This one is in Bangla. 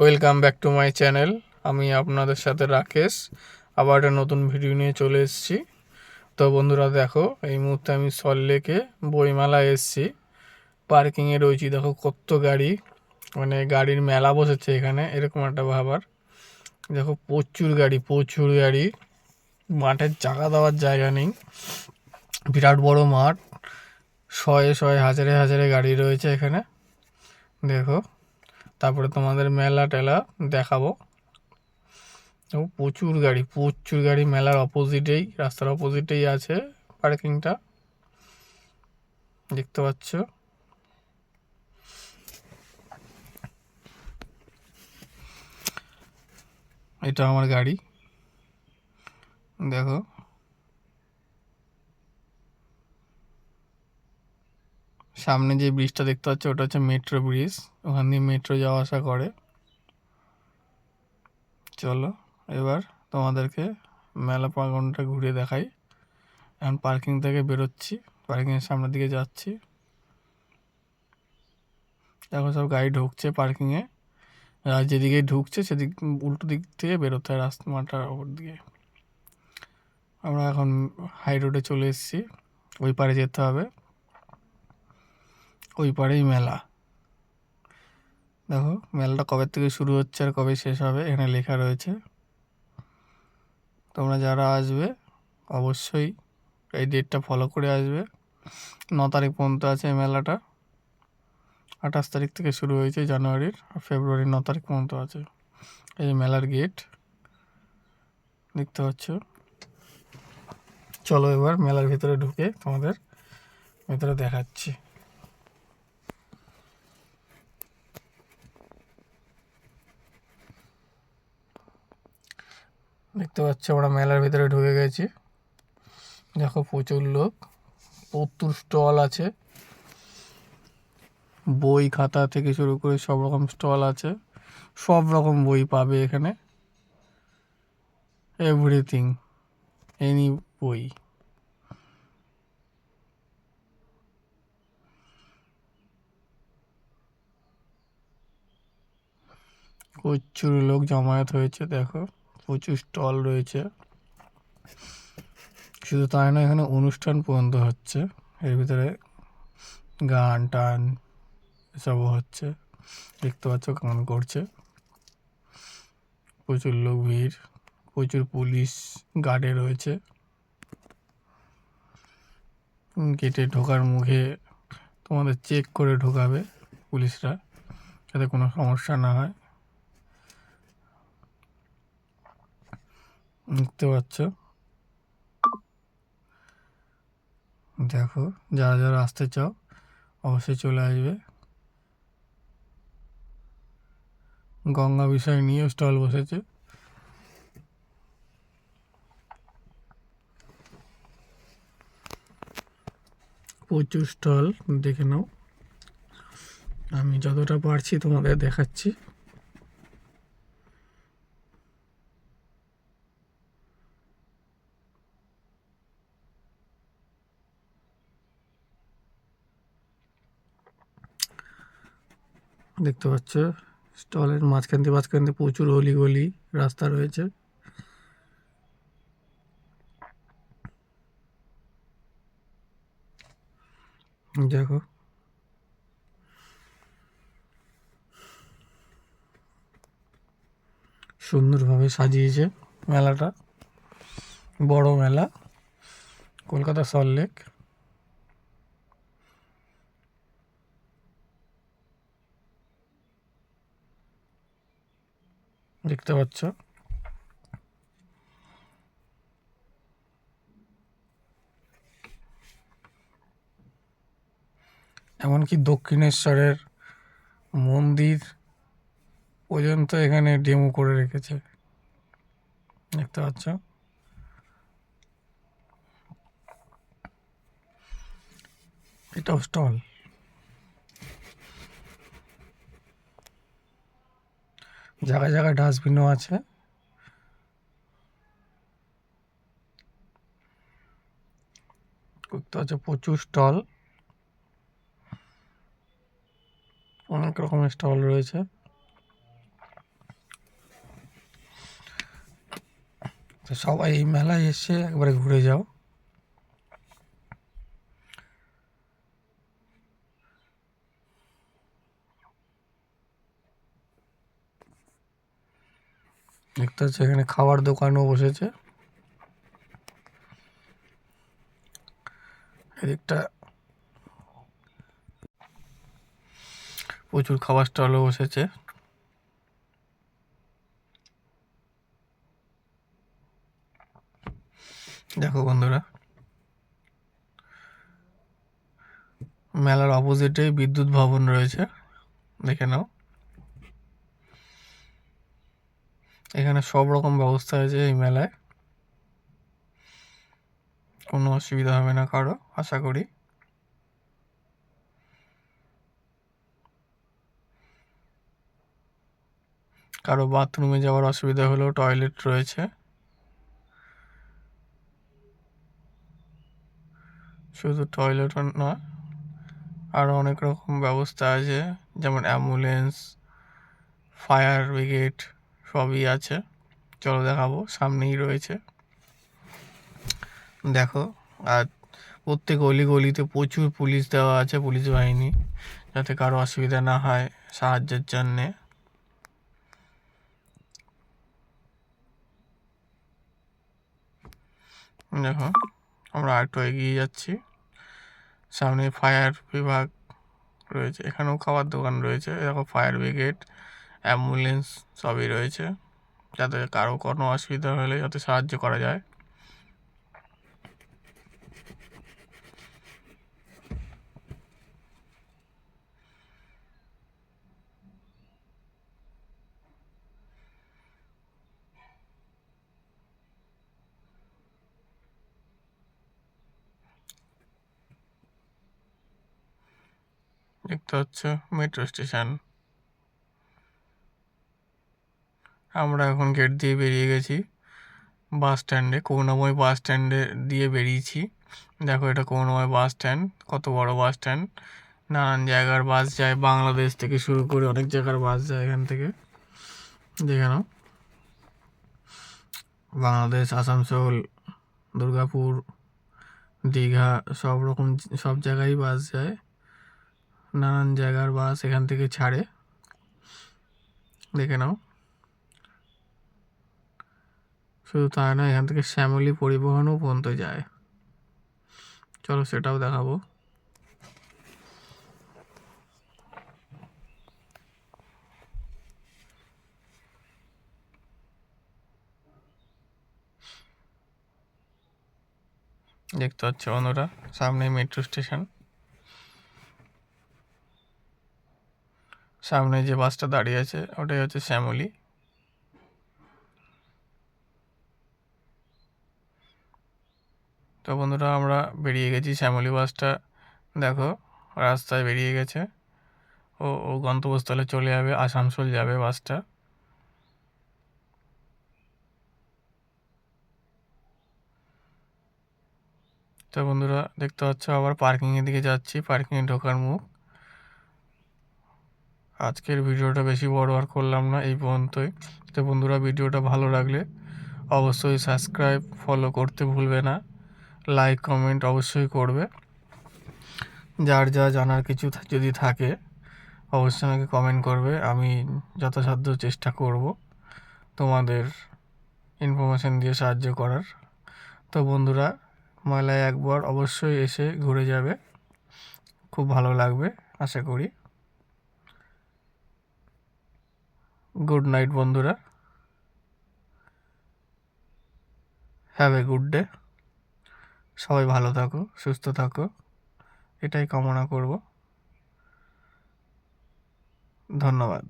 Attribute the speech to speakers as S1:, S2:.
S1: Welcome back to my channel আমি আপনাদের সাথে রাকেশ। আবার একটা নতুন ভিডিও নিয়ে চলে এসেছি। তো বন্ধুরা, দেখো, এই মুহূর্তে আমি সল্লেকে বইমেলা এসেছি। পার্কিংয়ে রয়েছি। দেখো কত গাড়ি। মানে গাড়ির মেলা বসেছে এখানে, এরকম একটা ভাবার দেখো, প্রচুর গাড়ি প্রচুর গাড়ি। মাঠের চাকা দেওয়ার জায়গা নেই। বিরাট বড় মাঠ। শয়ে শয়ে, হাজারে হাজারে গাড়ি রয়েছে এখানে। দেখো। তারপরে তোমাদের মেলা টেলা দেখাবো। ও, প্রচুর গাড়ি প্রচুর গাড়ি, মেলার অপোজিটেই, রাস্তার অপোজিটেই আছে পার্কিংটা। দেখতে পাচ্ছ? এটা আমার গাড়ি। দেখো। সামনে যে ব্রিজটা দেখতে পাচ্ছ, ওটা হচ্ছে মেট্রো ব্রিজ ওখান দিয়ে মেট্রো যাওয়া আসা করে। চলো, এবার তোমাদেরকে মেলা প্রাঙ্গনটা ঘুরে দেখাই। এখন পার্কিং থেকে বেরোচ্ছি পার্কিংয়ের সামনের দিকে যাচ্ছি। দেখো সব গাড়ি ঢুকছে পার্কিংয়ে আর যেদিকে ঢুকছে, সেদিক, উল্টো দিক থেকে বেরোতে হয় রাস্তা মাঠটার ওপর দিকে আমরা এখন হাই রোডে চলে এসেছি। ওই পারে যেতে হবে। ওই পারেই মেলা। দেখো, মেলাটা কবে থেকে শুরু হচ্ছে আর কবে শেষ হবে এখানে লেখা রয়েছে। তোমরা যারা আসবে, অবশ্যই এই ডেটটা ফলো করে আসবে। ন তারিখ পর্যন্ত আছে মেলাটা। আঠাশ তারিখ থেকে শুরু হয়েছে জানুয়ারির, আর ফেব্রুয়ারির ন তারিখ পর্যন্ত আছে এই মেলার গেট দেখতে পাচ্ছ? চলো এবার মেলার ভিতরে ঢুকে তোমাদের ভেতরে দেখাচ্ছি। দেখতে পাচ্ছ আমরা মেলার ভিতরে ঢুকে গেছি। দেখো প্রচুর লোক, প্রচুর স্টল আছে। বই খাতা থেকে শুরু করে সব রকম স্টল আছে। সব রকম বই পাবে এখানে। এভরিথিং এনি বই। প্রচুর লোক জমায়েত হয়েছে, দেখো। প্রচুর স্টল রয়েছে। শুধু তাই না এখানে অনুষ্ঠান পর্যন্ত হচ্ছে। এর ভিতরে গান টান এসবও হচ্ছে। দেখতে পাচ্ছ গান করছে। প্রচুর লোক ভিড়, প্রচুর পুলিশ গার্ডে রয়েছে। গেটে ঢোকার মুখে তোমাদের চেক করে ঢোকাবে পুলিশরা, যাতে কোনো সমস্যা না হয়। দেখতে পাচ্ছ? দেখো, যারা যারা আসতে চাও, অবশ্যই চলে আসবে। গঙ্গা বিষয় নিয়ে স্টল বসেছে। প্রচুর স্টল দেখে নাও। আমি যতটা পারছি তোমাদের দেখাচ্ছি। দেখতে পাচ্ছ, স্টলের মাঝখান দিয়ে মাঝখান দিয়ে প্রচুর অলি গলি রাস্তা রয়েছে। দেখো। সুন্দরভাবে সাজিয়েছে মেলাটা। বড় মেলা, কলকাতা সল্টলেক দেখতে পাচ্ছ। এমনকি দক্ষিণেশ্বরের মন্দির পর্যন্ত এখানে ডেমো করে রেখেছে। দেখতে পাচ্ছ। এটাও স্টল। জায়গায় জায়গায় ডাস্টবিনও আছে। করতে আছে প্রচুর স্টল। অনেক রকমের স্টল রয়েছে। সবাই এই মেলায় এসে একবারে ঘুরে যাও। দেখতে হচ্ছে এখানে খাবার দোকানও বসেছে। এদিকটা প্রচুর খাবার স্টলও বসেছে। দেখো বন্ধুরা, মেলার অপোজিটে বিদ্যুৎ ভবন রয়েছে, দেখে নাও। এখানে সব রকম ব্যবস্থা আছে এই মেলায়। কোনো অসুবিধা হবে না কারও, আশা করি। কারও বাথরুমে যাওয়ার অসুবিধা হলেও টয়লেট রয়েছে। শুধু টয়লেট না আরও অনেক রকম ব্যবস্থা আছে, যেমন অ্যাম্বুলেন্স ফায়ার ব্রিগেড সবই আছে। চলো দেখাবো, সামনেই রয়েছে। দেখো, আর প্রত্যেক অলি গলিতে প্রচুর পুলিশ দেওয়া আছে, পুলিশ বাহিনী, যাতে কারও অসুবিধা না হয় সাহায্যের জন্যে। দেখো, আমরা একটু এগিয়ে যাচ্ছি। সামনে ফায়ার বিভাগ রয়েছে, এখানেও খাবার দোকান রয়েছে, দেখো ফায়ার ব্রিগেড। অ্যাম্বুলেন্স সবই রয়েছে, যাতে কারও কোনো অসুবিধা হলে যাতে সাহায্য করা যায়। দেখতে হচ্ছে মেট্রো স্টেশন। আমরা এখন গেট দিয়ে বেরিয়ে গেছি। বাস স্ট্যান্ডে করুণাময় বাস স্ট্যান্ডে দিয়ে বেরিয়েছি। দেখো এটা করুণাময় বাস স্ট্যান্ড কত বড় বাস স্ট্যান্ড নানান জায়গার বাস যায়, বাংলাদেশ থেকে শুরু করে অনেক জায়গার বাস যায় এখান থেকে। দেখে নাও। বাংলাদেশ, আসানসোল, দুর্গাপুর, দীঘা, সব রকম, সব জায়গায় বাস যায়। নানান জায়গার বাস এখান থেকে ছাড়ে। দেখে নাও। শুধু তাই না এখান থেকে শ্যামলী পরিবহনও পর্যন্ত যায়। চলো সেটাও দেখাবো। দেখতে পাচ্ছ বন্ধুরা, সামনে মেট্রো স্টেশন। সামনে যে বাসটা দাঁড়িয়ে আছে, ওটাই হচ্ছে শ্যামলী। তো বন্ধুরা, আমরা বেরিয়ে গেছি শ্যামলী বাসটা। দেখো, রাস্তায় বেরিয়ে গেছে। ও ও গন্তব্যস্থলে চলে যাবে, আসানসোল যাবে বাসটা। তো বন্ধুরা, দেখতে পাচ্ছ, আবার পার্কিংয়ের দিকে যাচ্ছি, পার্কিংয়ে ঢোকার মুখ। আজকের ভিডিওটা বেশি বড় আর করলাম না, এই পর্যন্তই। তো বন্ধুরা, ভিডিওটা ভালো লাগলে অবশ্যই সাবস্ক্রাইব, ফলো করতে ভুলবে না। লাইক কমেন্ট অবশ্যই করবে। যার যা জানার কিছু যদি থাকে, অবশ্যই আমাকে কমেন্ট করবে। আমি যথাসাধ্য চেষ্টা করব তোমাদের ইনফরমেশান দিয়ে সাহায্য করার। তো বন্ধুরা, মেলায় একবার অবশ্যই এসে ঘুরে যাবে। খুব ভালো লাগবে, আশা করি। গুড নাইট বন্ধুরা। হ্যাভ এ গুড ডে সবাই ভালো থাকো সুস্থ থাকো। এটাই কামনা করব। ধন্যবাদ।